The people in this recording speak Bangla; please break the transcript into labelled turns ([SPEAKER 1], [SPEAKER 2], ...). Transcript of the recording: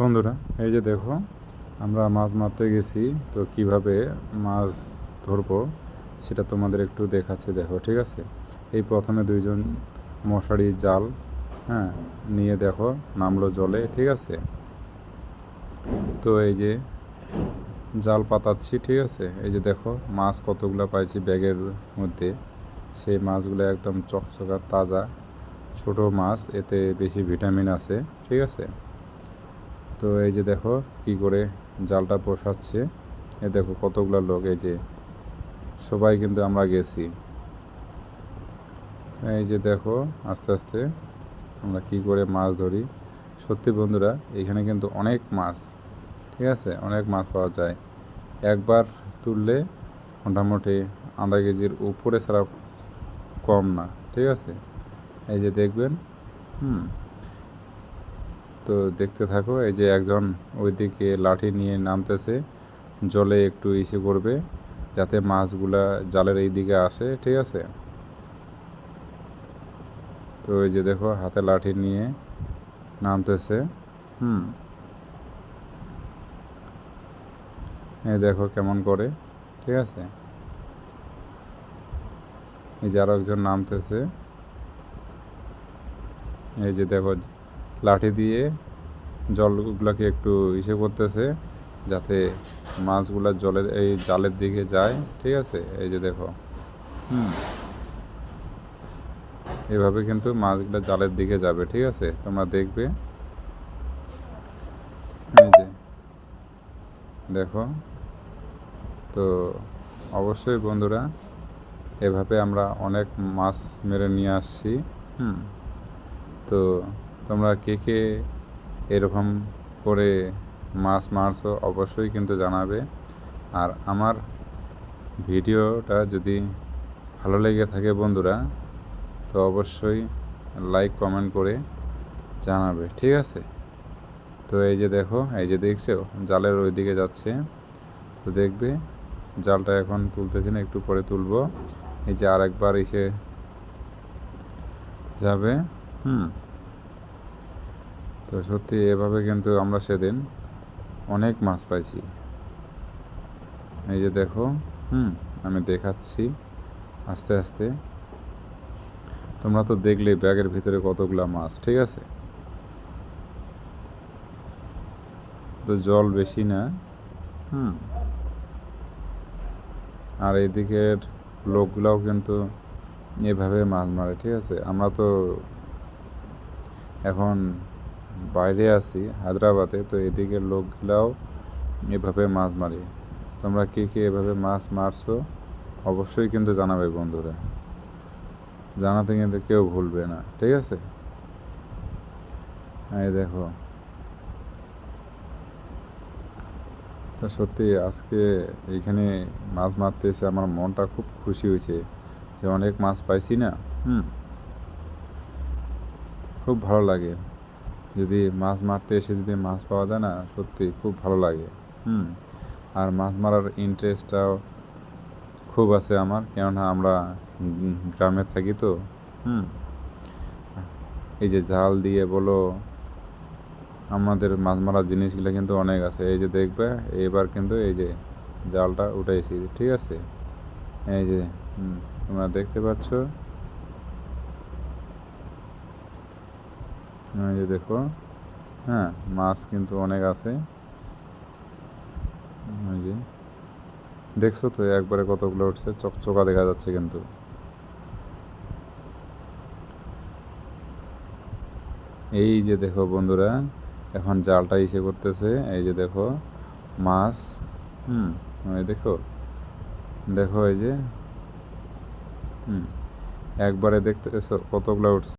[SPEAKER 1] বন্ধুরা, এই যে দেখো, আমরা মাছ মারতে গেছি, তো কীভাবে মাছ ধরবো সেটা তোমাদের একটু দেখাচ্ছি, দেখো, ঠিক আছে? এই প্রথমে দুইজন মশারি জাল হ্যাঁ নিয়ে দেখো, নামলো জলে, ঠিক আছে? তো এই যে জাল পাতাচ্ছি, ঠিক আছে? এই যে দেখো, মাছ কতগুলো পাইছি ব্যাগের মধ্যে। সেই মাছগুলো একদম চকচকা, তাজা, ছোট মাছ, এতে বেশি ভিটামিন আছে, ঠিক আছে? তো এই যে দেখো কি করে জালটা পোষাচ্ছে এ দেখো কতগুলো লোক, এই যে সবাই কিন্তু আমরা গেছি। এই যে দেখো আস্তে আস্তে আমরা কি করে মাছ ধরি। সত্যি বন্ধুরা, এখানে কিন্তু অনেক মাছ, ঠিক আছে? অনেক মাছ পাওয়া যায়। একবার তুললে মোটামুটি আধা কেজির উপরে ছাড়া কম না, ঠিক আছে? এই যে দেখবেন, হুম তো দেখতে থাকো, এই যে একজন ওইদিকে লাঠি নিয়ে নামতেছে, জলে একটু ইসে করবে যাতে মাছগুলা জালের এই দিকে আসে, ঠিক আছে? তো এই যে দেখো, হাতে লাঠি নিয়ে নামতেছে, হুম। এই দেখো কেমন করে, ঠিক আছে? এই যে আরও একজন নামতেছে, এই যে দেখো লাঠি দিয়ে জলগুলোকে একটু ইসে করতেছে যাতে মাছগুলো জলের, এই জালের দিকে যায়, ঠিক আছে? এই যে দেখো। হুম। এভাবে কিন্তু মাছগুলো জালের দিকে যাবে, ঠিক আছে? তোমরা দেখবে। এই যে। দেখো। তো অবশ্যই বন্ধুরা, এভাবে আমরা অনেক মাছ মেরে নিয়ে আসছি। হুম। তো তোমরা কে কে এরকম করে মাছ মারছো অবশ্যই কিন্তু জানাবে। আর আমার ভিডিওটা যদি ভালো লেগে থাকে বন্ধুরা, তো অবশ্যই লাইক, কমেন্ট করে জানাবে, ঠিক আছে? তো এই যে দেখো, এই যে দেখছ, জালের ওই দিকে যাচ্ছে। তো দেখবে, জালটা এখন তুলতেছি না, একটু পরে তুলব। এই যে আরেকবার এসে যাবে, হুম। তো সত্যি এভাবে কিন্তু আমরা সেদিন অনেক মাছ পাইছি। এই যে দেখো, হুম, আমি দেখাচ্ছি আস্তে আস্তে। তোমরা তো দেখলে ব্যাগের ভিতরে কতগুলা মাছ, ঠিক আছে? তো জল বেশি না, হুম। আর এদিকের লোকগুলাও কিন্তু এভাবে মাছ মারে, ঠিক আছে? আমরা তো এখন বাইরে আছি, হায়দ্রাবাদে, তো এদিকের লোকগুলাও এভাবে মাছ মারে। তোমরা কে কে এভাবে মাছ মারছো, অবশ্যই কিন্তু জানাবে বন্ধুরা। জানাতে কিন্তু কেউ ভুলবে না, ঠিক আছে? এই দেখো। তো সত্যি আজকে এইখানে মাছ মারতে এসে আমার মনটা খুব খুশি হয়েছে যে অনেক মাছ পাইছি না, হুম? খুব ভালো লাগে। যদি মাছ মারতে এসে যদি মাছ পাওয়া যায় না, সত্যি খুব ভালো লাগে। হুম, আর মাছ মারার ইন্টারেস্টটাও খুব আছে আমার, কেননা আমরা গ্রামে থাকি তো। হুম, এই যে জাল দিয়ে বলো, আমাদের মাছ মারার জিনিসগুলো কিন্তু অনেক আছে। এই যে দেখবে, এবার কিন্তু এই যে জালটা উঠাইছি, ঠিক আছে? এই যে তোমরা দেখতে পাচ্ছ? এই দেখো হ্যাঁ মাছ কিন্তু অনেক আছে। যে, দেখছ তো একবারে কতগুলো উঠছে? চকচকা দেখা যাচ্ছে কিন্তু। এই যে দেখো বন্ধুরা, এখন জালটা ইসে করতেছে এই যে দেখো, মাছ, হুম, এই দেখো দেখো এই যে, হুম, একবারে দেখতেছো কতগুলো উঠছে।